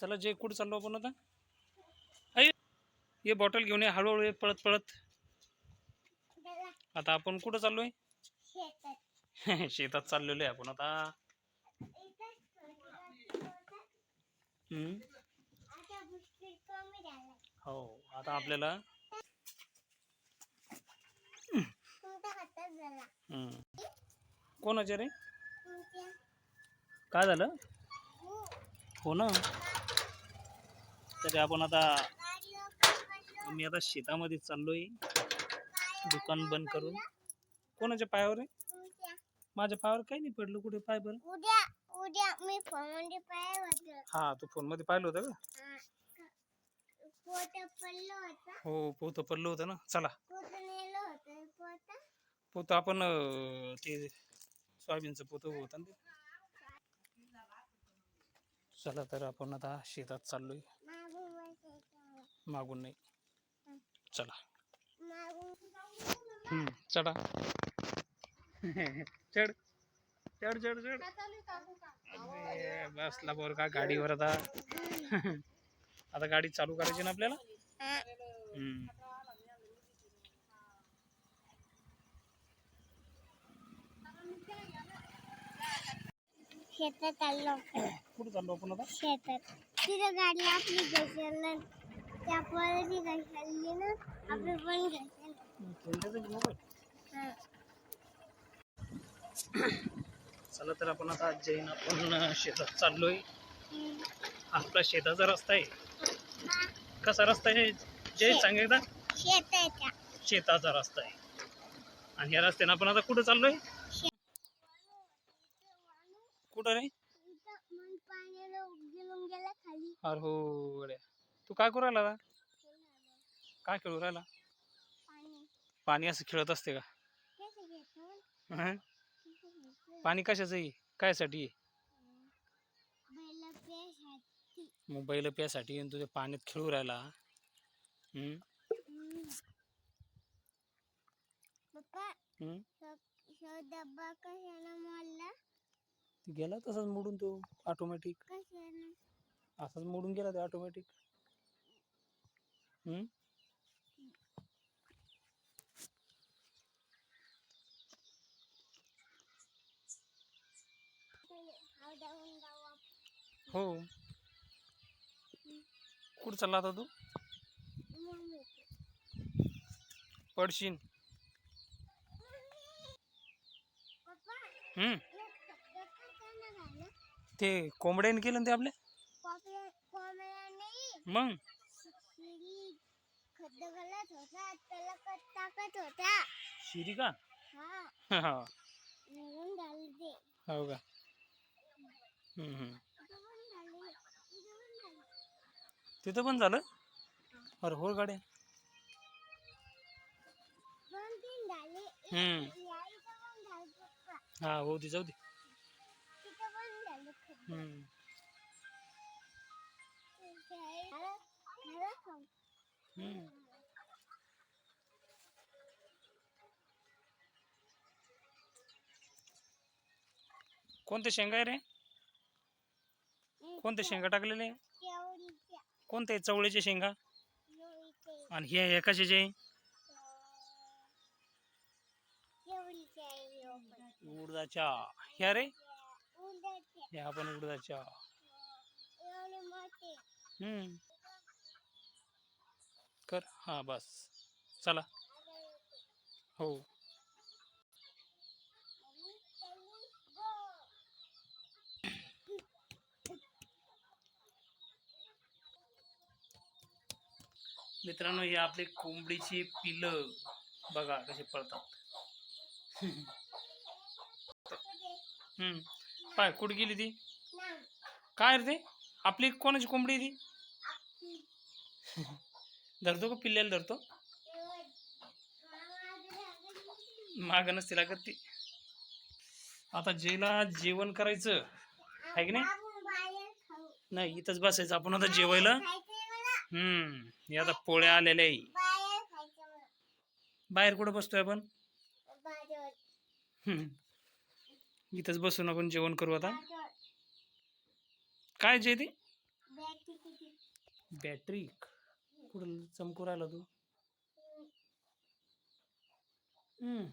चला जे कुठं चाललो आपण आता? आई ये बॉटल घेऊन ये हळूहळू ये पळत पळत. आता आपण कुठं चाललोय? शेतात. चाललेलो आहे आपण आता. हम्म. हो आता आपल्याला हम्म. कोणाचे रे? काय झालं? हो. हो ना? तरी आपण आता. मी आता शेतामध्ये चाललोय. दुकान बंद करून. कोणाच्या पायावर आहे? माझ्या पायावर काही नाही पडलं. कुठे पाय बरं? हा तू फोनमध्ये पाहिलं होतं का? हा. हो पोतं पडलं होतं ना. चला. पोतं आपण ते सोयाबीनचं पोतं होतं ना चला तर आपण आता शेतात चाललोय. मागून नाही. चला. हम्म, चढा. चढ. चढ चढ चढ. बसला बोर का? गाडीवर आता. आता गाडी चालू करायची ना आपल्याला? हम्म. शेतात आलो. कुठं चाललो आपण आता? शेतात. तिथं गाडी आपली चला तर आपण आता जैन आपण शेतात चाललोय. आपला शेताचा रस्ता आहे. कसा रस्ता आहे? जय सांग एकदा. शेताचा रस्ता आहे. आणि या रस्त्याने आपण आता कुठं चाललोय? कुठं रे? अरे हो. तू काय करू राहिला? काय खेळू राहिला? पाणी. असं खेळत असते का? हं? पाणी कशाचं आहे? कायसाठी मग बैल प्यासाठी आणि तुझ्या पाण्यात खेळू राहिला. गेला तसाच मोडून तो ऑटोमॅटिक असाच मोडून गेला ते ऑटोमॅटिक हम्म. हो. कुठं चालला आता तू. पडशीन. हम्म. ते कोंबड्याने केलं ते आपल्या? मग? घालत होता त्याला कट टाकत होता. शिरी का? हा. हा. निघून झालं ते. हो का? हम्म, हम्म. इथं पण झालं इथं पण झालं. तिथं पण झालं? अरे हो गाड्या. दोन तीन झाले. हम्म. या इथं पण झालं पप्पा हा हो ती जाऊ दे. तिथं पण झालं खड्ड हम्म. झालं झालं खाऊन. हम्म. कोणते शेंगा आहे रे? कोणते शेंगा टाकलेले? कोणते? चवळीचे शेंगा? आणि हे हे कशाचे? आहे पण. उडदाच्या. ह्या रे? ह्या पण उडदाच्या. हम्म. कर. हा बस. चला. हो. मित्रांनो ही आपली कोंबडीची पिलं बघा कशी पळतात हम्म. पाय कुठे गेली ती? काय रे ते? आपली कोणाची कोंबडी ती? धरतो का पिल्ल्याला धरतो? माग नसते लागत ती. आता जेला जेवण करायचं. आहे की नाही? नाही इथंच बसायचं. आपण आता जेवायला हम्म हे आता पोळ्या आलेल्या आहे. बाहेर कुठं बसतोय आपण? हम्म. इथंच बसून आपण जेवण करू आता. काय जे ते? Battery battery. कुठं चमकू राहिला तू? हम्म.